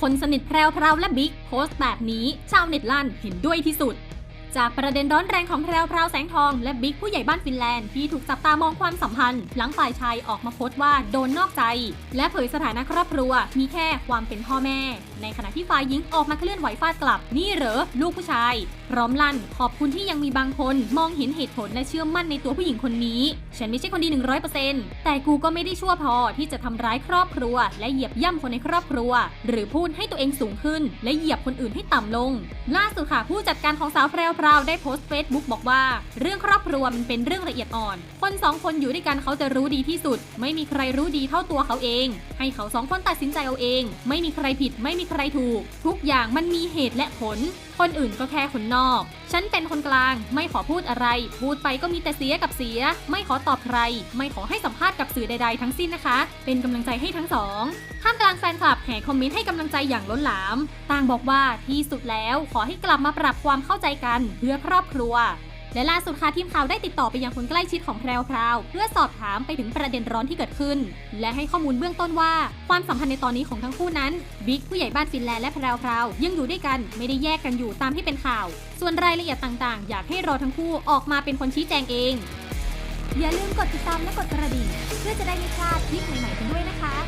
คนสนิทแพรวพรวและบิ๊กโพสต์แบบนี้ ชาวเน็ตลั่นเห็นด้วยที่สุด จากประเด็นร้อนแรงของแพรวพราวแสงทองและบิ๊กผู้ใหญ่บ้านฟินแลนด์ที่ถูกจับตามองความสัมพันธ์ หลังฝ่ายชายออกมาโพสต์ว่าโดนนอกใจ และเผยสถานะครอบครัว มีแค่ความเป็นพ่อแม่ ในขณะที่ฝ่ายหญิงออกมาเคลื่อนไหวฟาดกลับ นี่เหรอ ลูกผู้ชาย พร้อมลั่น ขอบคุณที่ยังมีบางคน มองเห็นเหตุผลและเชื่อมั่นในตัวผู้หญิงคนนี้ ฉันไม่ใช่คนดี100%แต่กูก็ไม่ได้ชั่วพอที่จะทำร้ายครอบครัว และเหยียบย่ำคนในครอบครัว หรือพูดให้ตัวเองสูงขึ้น และเหยียบคนอื่นให้ต่ำลง ล่าสุดค่ะผู้จัดการของสาวแพรวพราวได้โพสต์เฟซบุ๊กบอกว่า เรื่องครอบครัวมันเป็นเรื่องละเอียดอ่อน คนสองคนอยู่ด้วยกันเขาจะรู้ดีที่สุด ไม่มีใครรู้ดีเท่าตัวเขาเอง ให้เขาสองคนตัดสินใจเอาเอง ไม่มีใครผิด ไม่มีใครถูก ทุกอย่างมันมีเหตุและผล คนอื่นก็แค่คนนอก ฉันเป็นคนกลาง ไม่ขอพูดอะไร พูดไปก็มีแต่เสียกับเสีย ไม่ขอตอบใคร ไม่ขอให้สัมภาษณ์กับสื่อใด ๆ ทั้งสิ้นนะคะ เป็นกำลังใจให้ทั้งสองท่ามกลางแฟนคลับแห่คอมเมนต์ให้กำลังใจอย่างล้นหลาม ต่างบอกว่าที่สุดแล้วขอให้กลับมาปรับความเข้าใจกันเพื่อครอบครัว และล่าสุดค่ะทีมข่าวได้ติดต่อไปยังคนใกล้ชิดของแพรวพราวเพื่อสอบถามไปถึงประเด็นร้อนที่เกิดขึ้น และให้ข้อมูลเบื้องต้นว่า ความสัมพันธ์ในตอนนี้ของทั้งคู่นั้นบิ๊กผู้ใหญ่บ้านฟินแลนด์และแพรวพราวยังอยู่ด้วยกันไม่ได้แยกกันอยู่ตามที่เป็นข่าว ส่วนรายละเอียดต่างๆ อยากให้รอทั้งคู่ออกมาเป็นคนชี้แจงเอง อย่าลืมกดติดตามและกดกระดิ่งเพื่อจะได้ไม่พลาดคลิปใหม่ๆกันด้วยนะคะขอบคุณค่ะ